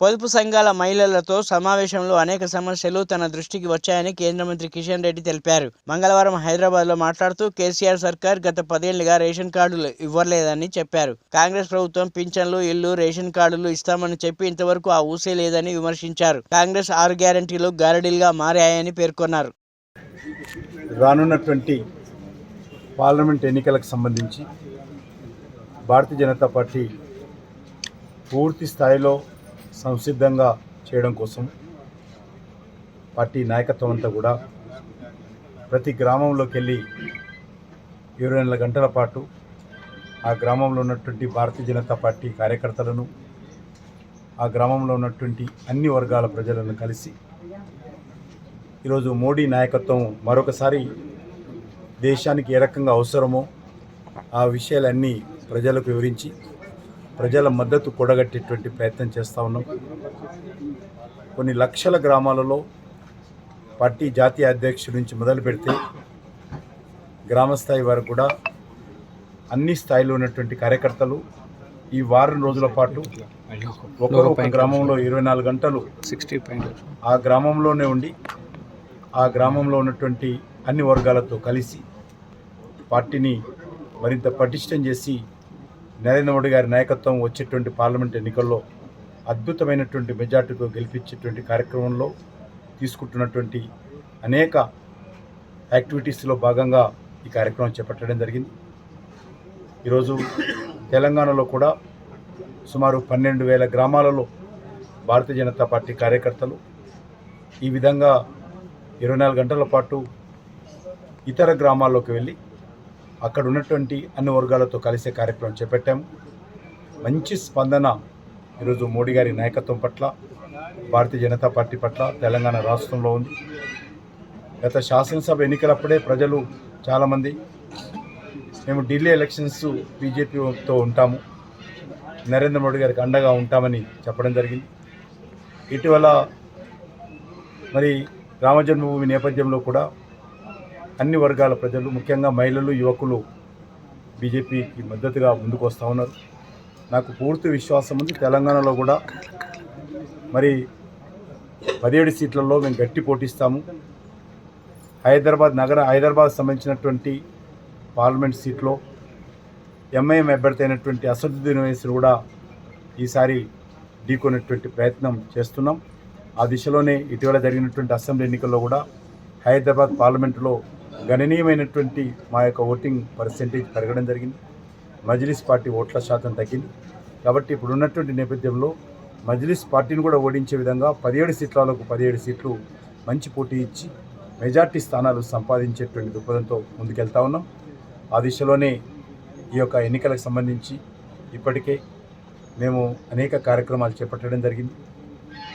పొదుపు సంఘాల మహిళలతో సమావేశంలో అనేక సమస్యలు తన దృష్టికి వచ్చాయని కేంద్ర మంత్రి కిషన్ రెడ్డి తెలిపారు. మంగళవారం హైదరాబాద్లో మాట్లాడుతూ కేసీఆర్ సర్కార్ గత పదేళ్ళుగా రేషన్ కార్డులు ఇవ్వలేదని చెప్పారు. కాంగ్రెస్ ప్రభుత్వం పింఛన్లు ఇల్లు రేషన్ కార్డులు ఇస్తామని చెప్పి ఇంతవరకు ఆ ఊసే లేదని విమర్శించారు. కాంగ్రెస్ ఆరు గ్యారంటీలు గారడీలుగా మారాయని పేర్కొన్నారు. రానున్నటువంటి పార్లమెంట్ ఎన్నికలకు సంబంధించి భారతీయ జనతా పార్టీ పూర్తి స్థాయిలో సంసిద్ధంగా చేయడం కోసం పార్టీ నాయకత్వం అంతా కూడా ప్రతి గ్రామంలోకి వెళ్ళి ఇరవై నెల గంటల పాటు ఆ గ్రామంలో ఉన్నటువంటి భారతీయ జనతా పార్టీ కార్యకర్తలను ఆ గ్రామంలో ఉన్నటువంటి అన్ని వర్గాల ప్రజలను కలిసి ఈరోజు మోడీ నాయకత్వం మరొకసారి దేశానికి ఏ రకంగా అవసరమో ఆ విషయాలన్నీ ప్రజలకు వివరించి ప్రజల మద్దతు కూడగట్టేటువంటి ప్రయత్నం చేస్తూ ఉన్నాం. కొన్ని లక్షల గ్రామాలలో పార్టీ జాతీయ అధ్యక్షుడి నుంచి మొదలు పెడితే గ్రామ స్థాయి వరకు కూడా అన్ని స్థాయిలో ఉన్నటువంటి కార్యకర్తలు ఈ వారం రోజుల పాటు ఒకరు ఒక గ్రామంలో ఇరవై నాలుగు గంటలు సిక్స్టీ పాయింట్ ఆ గ్రామంలోనే ఉండి ఆ గ్రామంలో ఉన్నటువంటి అన్ని వర్గాలతో కలిసి పార్టీని మరింత పటిష్టం చేసి నరేంద్ర మోడీ గారి నాయకత్వం వచ్చేటువంటి పార్లమెంట్ ఎన్నికల్లో అద్భుతమైనటువంటి మెజార్టీతో గెలిపించేటువంటి కార్యక్రమంలో తీసుకుంటున్నటువంటి అనేక యాక్టివిటీస్లో భాగంగా ఈ కార్యక్రమం చేపట్టడం జరిగింది. ఈరోజు తెలంగాణలో కూడా సుమారు పన్నెండు వేల గ్రామాలలో భారతీయ జనతా పార్టీ కార్యకర్తలు ఈ విధంగా ఇరవై నాలుగు గంటల పాటు ఇతర గ్రామాల్లోకి వెళ్ళి అక్కడ ఉన్నటువంటి అన్ని వర్గాలతో కలిసే కార్యక్రమం చేపట్టాము మంచి స్పందన ఈరోజు మోడీ గారి నాయకత్వం పట్ల భారతీయ జనతా పార్టీ పట్ల తెలంగాణ రాష్ట్రంలో ఉంది. గత శాసనసభ ఎన్నికలప్పుడే ప్రజలు చాలామంది మేము ఢిల్లీ ఎలక్షన్స్ బీజేపీతో ఉంటాము. నరేంద్ర మోడీ గారికి అండగా ఉంటామని చెప్పడం జరిగింది. ఇటీవల మరి రామజన్మభూమి నేపథ్యంలో కూడా అన్ని వర్గాల ప్రజలు ముఖ్యంగా మహిళలు యువకులు బీజేపీకి మద్దతుగా ముందుకు వస్తూ ఉన్నారు. నాకు పూర్తి విశ్వాసం ఉంది. తెలంగాణలో కూడా మరి పదిహేడు సీట్లలో మేము గట్టి పోటీస్తాము. హైదరాబాద్ నగర హైదరాబాద్ సంబంధించినటువంటి పార్లమెంట్ సీట్లో ఎంఐఎం అభ్యర్థి అయినటువంటి అసదుద్దీన్ ఓవైసీని కూడా ఈసారి ఢీకొనేటువంటి ప్రయత్నం చేస్తున్నాం. ఆ దిశలోనే ఇటీవల జరిగినటువంటి అసెంబ్లీ ఎన్నికల్లో కూడా హైదరాబాద్ పార్లమెంటులో గణనీయమైనటువంటి మా యొక్క ఓటింగ్ పర్సెంటేజ్ పెరగడం జరిగింది. మజ్లిస్ పార్టీ ఓట్ల శాతం తగ్గింది. కాబట్టి ఇప్పుడు ఉన్నటువంటి నేపథ్యంలో మజ్లిస్ పార్టీని కూడా ఓడించే విధంగా పదిహేడు సీట్లకు పదిహేడు సీట్లు మంచి పోటీ ఇచ్చి మెజార్టీ స్థానాలు సంపాదించేటువంటి దృక్పథంతో ముందుకెళ్తా ఉన్నాం. ఆ దిశలోనే ఈ యొక్క ఎన్నికలకు సంబంధించి ఇప్పటికే మేము అనేక కార్యక్రమాలు చేపట్టడం జరిగింది.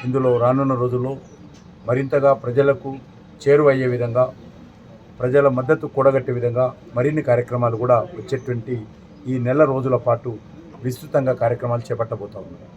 ఇందులో రానున్న రోజుల్లో మరింతగా ప్రజలకు చేరువయ్యే విధంగా ప్రజల మద్దతు కూడగట్టే విధంగా మరిన్ని కార్యక్రమాలు కూడా వచ్చేటువంటి ఈ నెల రోజుల పాటు విస్తృతంగా కార్యక్రమాలు చేపట్టబోతా ఉన్నాం.